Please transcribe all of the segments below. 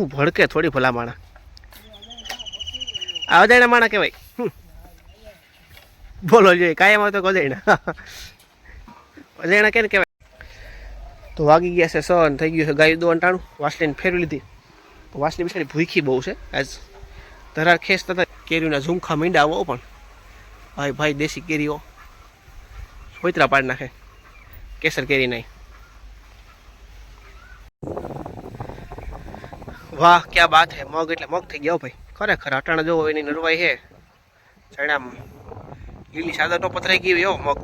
હું ભડકે થોડી ભલા માણા આ અજાણ્યા માણા કહેવાય. બોલો જોઈએ, કાયમ આવે તો અજાણ્યા અજાણ્યા કેને કહેવાય? તો વાગી ગયા છે, સન, થઈ ગયું છે, ગાયું દો અંટાણું વાસલીને ફેરવી લીધી. વાસલી બિચારી ભૂખી બહુ છે. આજ ધરાર ખેસ તથા કેરીના ઝુમખા મીંડા આવો પણ. ભાઈ ભાઈ, દેશી કેરીઓ. સોયત્રા પાડી નાખે. કેસર કેરી નહીં. વાહ, ક્યાં બાત હે? મગ એટલે મગ થઈ ગયો ભાઈ. ખરેખર અટાણા જોવો એની નરવાઈ હે. ચણામ. લીલી સાદર તો પથરાઈ ગઈ એવો મગ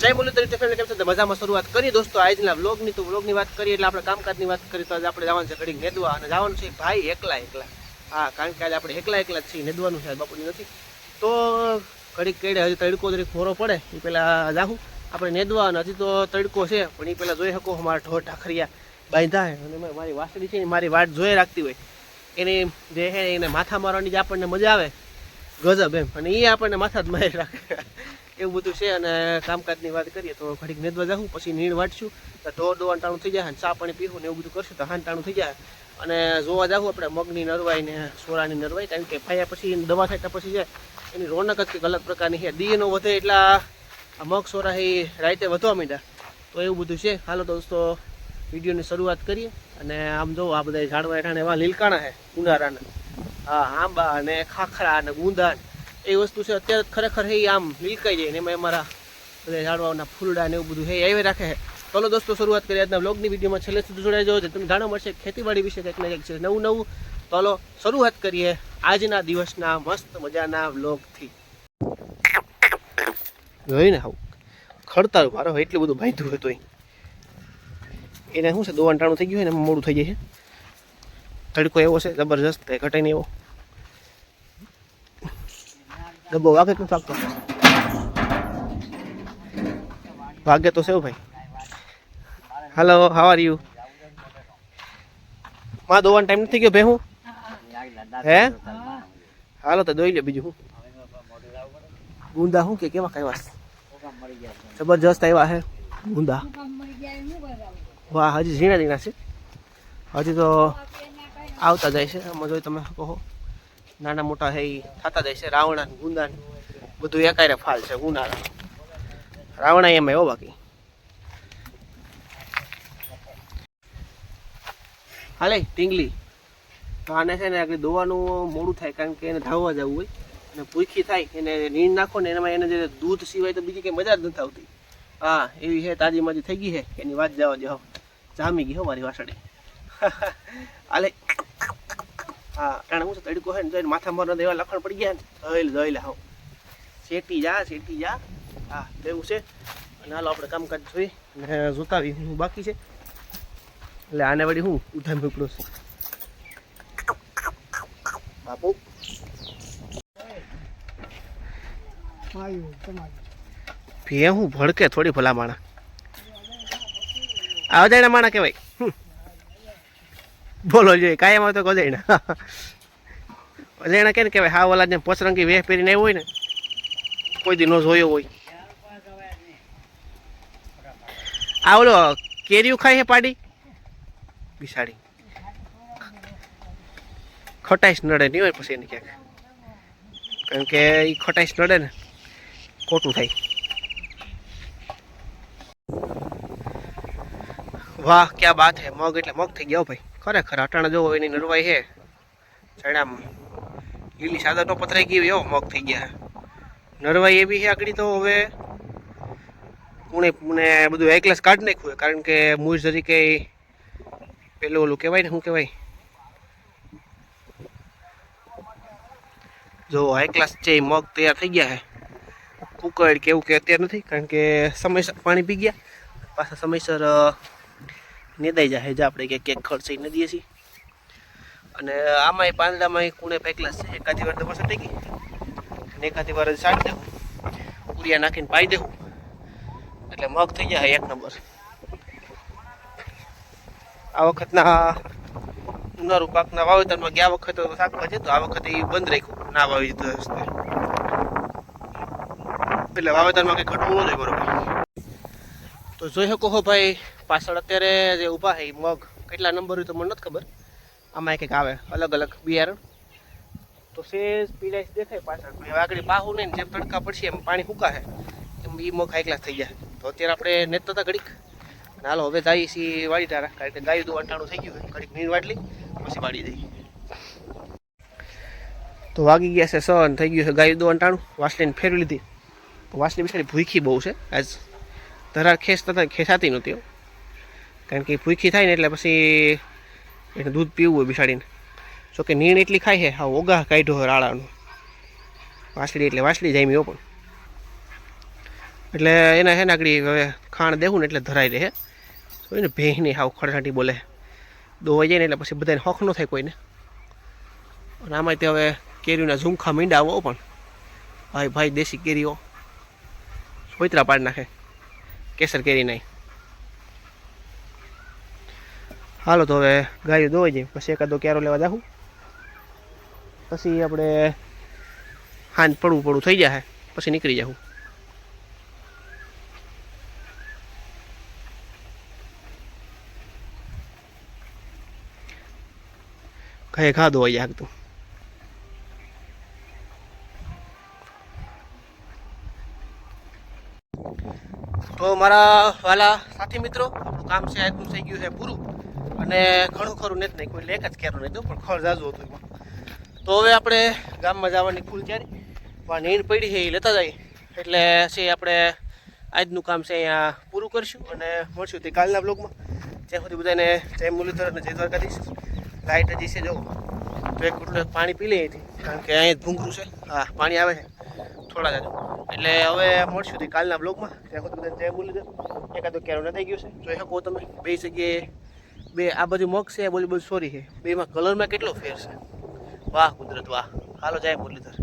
જય બોલું તરીકે ફેમિલી, કેમ છે? મજામાં શરૂઆત કરી દોસ્તો આજના વ્લોગની. તો વ્લોગની વાત કરીએ એટલે આપણે કામકાજની વાત કરીએ તો આજે આપણે જવાનું છે ઘડી નેદવા અને જવાનું છે ભાઈ એકલા એકલા. હા, કારણ કે આજે આપણે એકલા એકલા જ છીએ, નેદવાનું છે બાપુની નથી. તો ઘડીક કેડે હજી તડકો જરીક મોરો પડે એ પહેલાં જાહું. આપણે નેદવા હજી તો તડકો છે, પણ એ પહેલાં જોઈ શકો અમારા ઢોર ઢાખરિયા. બાંધા છે અને મારી વાસળી છે ને મારી વાટ જોઈ રાખતી હોય. એની જે છે એને માથા મારવાની જે આપણને મજા આવે. ગજબ એમ. અને એ આપણને માથા જ મારી રાખે. એવું બધું છે. અને કામકાજની વાત કરીએ તો ઘડીક નેદવા જાઉં, પછી નીણ વાટશું. તો ઢોર દોવાનું ટાણું થઈ જાય, અને ચા પાણી પીવું ને એવું બધું કરશું તો હાન ટાણું થઈ જાય. અને જોવા જાવું આપણે મગની નરવાઈ ને સોરાની નરવાઈ, કારણ કે ફાયા પછી દવા થાય પછી છે, એની રોનક જ કંઈક અલગ પ્રકારની છે. દી વધે એટલા મગ સોરા એ રાતે વધવા માંડ્યા. તો એવું બધું છે. હાલો દોસ્તો વિડીયોની શરૂઆત કરીએ. અને આમ જો આ બધા ઝાડવા હેઠાને એવા લીલકાણા છે, ઉનાળાના. હા, આંબા અને ખાખરા અને ગુંદા એ વસ્તુ છે, અત્યારે ખરેખર એ આમ લીલકાઈ જાય ને એમાં અમારા બધા ઝાડવાના ફૂલડા ને એવું બધું હે એ રાખે છે. ચલો દોસ્તો, શરૂઆત કરીએ આજના બ્લોગની વિડીયોમાં. છેલ્લે સુધી જોડાઈ જાઓ તમને જાણવા મળશે ખેતીવાડી વિશે કંઈક ને કંઈક છે નવું નવું. ચલો શરૂઆત કરીએ આજના દિવસના મસ્ત મજાના વ્લોગથી. જોઈને આવું. ખડતારું મારો એટલું બધું બાંધ્યું હતું એને શું છે દોવાન અંટાણું થઈ ગયું હોય ને, મોડું થઈ જાય છે તડકો એવો છે, જબરજસ્ત, કંઈ ઘટે એવો. ડબ્બો વાગે નથી વાગતો? વાગે તો સેવ ભાઈ. હાલો હાવ આર યુ માં દોવાનો ટાઈમ નથી ગયો ભેહું હે? હાલો, તો દોઈ લે બીજું હું? ગુંદા શું કે, કેવા કઈ વાત જબરજસ્ત આવ્યા હે, ગુંદા. વાહ, હજી ઝીણા ઝીણા છે. હજી તો આવતા જાય છે. આમાં જોઈ તમે કહો. નાના મોટા હે થતા જાય છે. રાવણા ગુંદા બધું એકાયરે ફાલ છે ઉનાળા રાવણા એમ એવો બાકી. હાલે, ટીંગલી. તો આને છે ને આગળ દોવાનું મોડું થાય, કારણ કે એને ધાવવા જવું હોય. અને ભૂખી થાય, એને નીણ નાખો ને એમાં એને જે દૂધ સિવાય તો બીજી કંઈ મજા જ નથી આવતી. હા, એવી છે તાજી માજી થઈ ગઈ છે એની વાત જવા દો જામી ગઈ હો મારી વાસળી આલે હા ટાણે હું તડકો હે ને જોઈને માથા મારા એવા લખણ પડી ગયા ને હઈલ જોઈ લે હો. શેટી જા શેટી જા. હા એવું છે. અને હાલો આપણે કામકાજ જોઈ ને જોતાવી હું બાકી છે. એટલે આને વળી હું ઉધામ ઉપડો છું. બાપુ. ભે હું ભડકે થોડી ભલા માણા અજાણ્યા માણા કહેવાય. બોલો જોઈએ, કાયમ આવતો અજાણ્યા અજાણ્યા કેને કહેવાય હા ઓલા જેમ પોચરંગી વેહ પહેરીને આવ્યો હોય ને, કોઈ દી નો જોયો હોય. આ ઓલો કેરીયું ખાય છે પાડી? બિસાડી. ખટાઈશ નડે, નહીં હોય પછી એને ક્યાંક. કારણ કે એ ખટાઈશ નડે ને, ખોટું થાય. વાહ, ક્યાં બાત હે? મગ એટલે મગ થઈ ગયા ભાઈ. ખરેખર અટાણા જોવો એની નરવાઈ હે. ચણામ. લીલી સાદા તો પથરાઈ ગઈ એવો મગ થઈ ગયા. નરવાઈ એવી છે આગળ તો હવે પુણે પુણે બધું એક ક્લાસ કાઢી નાખ્યું કારણ કે મૂળ તરીકે પેલું ઓલું કહેવાય ને, શું કહેવાય? જો હાઈ ક્લાસ છે મગ તૈયાર થઈ ગયા હે. કુકડ કે એવું કે અત્યારે નથી, કારણ કે સમયસર પાણી પી ગયા. પાછા સમયસર નેદાઈ જાય. જે આપણે ક્યાંક ક્યાંક ખર્ચી નદીએ છીએ. અને આમાંય પાંદડામાં કુણે ફેંકલા છે. એકાદી વાર દવા સટી ગઈ. અને એકાદી વાર સાડી દેવું. ઉરિયા નાખીને પાઈ દેવું. એટલે મગ થઈ જાય એક નંબર. આ વખતના ઉનાળુ પાકના વાવેતરમાં ગયા વખતે શાકભાજી તો આ વખતે એ બંધ રાખ્યું. ના વાવી રસ્તે એટલે વાવેતરમાં કંઈ ઘટવું ન બરોબર. તો જોઈ શકો હો ભાઈ પાછળ અત્યારે જે ઊભા છે મગ, કેટલા નંબર હોય તો મને નથી ખબર. આમાં એક એક આવે, અલગ અલગ, બિયારણ. તો સેજ પીડાઈશ દેખાય પાછળ. હવે આગળ પાહું નહીં, જેમ તડકા પડશે એમ પાણી ફૂકાશે એમ એ મગ ક્લાસ થઈ જાય તો અત્યારે આપણે નેતા હતા ઘડીક. અને હાલો, હવે જઈએ છીએ વાડી તારા કારણ કે ગાયું દું અંટાણું થઈ ગયું ઘડીક નીર વાટલી, પછી વાડી જઈએ. તો વાગી ગયા છે સન, થઈ ગયું છે ગાયું દો અંટાણું વાસલીને ફેરવી લીધી. વાસલી બિચારી ભૂખી બહુ છે. આજ ધરાર ખેસ તથા ખેંચાતી નહોતી. કારણ કે ભૂખી થાય ને એટલે પછી એને દૂધ પીવું હોય બિસાડીને. જો કે નીણ એટલી ખાય છે હા ઓગા કાઢ્યો રાળાનું. વાસળી એટલે વાસળી જામી હો પણ. એટલે એના હે નાગડી હવે ખાણ દેવું ને એટલે ધરાઈ રહે. તો એને ભેંસની હાવ ખડસાટી બોલે. દોવાઈ જાય ને એટલે પછી બધાને હોખ ન થાય કોઈને. અને આમાં તે હવે કેરીના ઝુમખા મીંડા આવો પણ. ભાઈ ભાઈ, દેશી કેરીઓ. સોયત્રા પાડી નાખે. કેસર કેરી નહીં હાલો તો હવે ગાયો દોવાઈ જાય. પછી એકાદો ક્યારો લેવા જાઉં પછી આપણે હાંજ પડવું પડવું થઈ જાય પછી નીકળી જાઉં ઘાએ ઘા હોય જાય તું તો મારા વાલા સાથી મિત્રો, આપણું કામ છે આજનું થઈ ગયું છે પૂરું. અને ઘણું ખરું નથી નહીં, કોઈ લેક જ કેરું નહીં પણ ખર જાજુ હતું એમાં. તો હવે આપણે ગામમાં જવાની ફૂલ તૈયારી, પણ નીર પડી છે એ લેતા જઈએ એટલે છે આપણે આજનું કામ છે અહીંયા પૂરું કરશું અને મળશું તે કાલના બ્લોગમાં ત્યાં સુધી બધાને જય મુરલીધર અને જય દ્વારકાધીશ. લાઇટ હજી છે, જો. તો એક ગુટલો પાણી પી લઈએ હતી કારણ કે અહીંયા ભૂંગરું છે. હા, પાણી આવે છે. થોડા જાજો. એટલે હવે મળશું તે કાલના બ્લોગમાં ત્યાં સુધી બધાને જય મુરલીધર. એકાદો ક્યારો ન થઈ ગયું છે. જોઈ શકો તમે બે જગ્યાએ બે, આ બધું મગ છે, આ બાજુ બધું સોરી છે. બેમાં કલરમાં કેટલો ફેર છે? વાહ કુદરત, વાહ. હાલો, જાય મુરલીધર.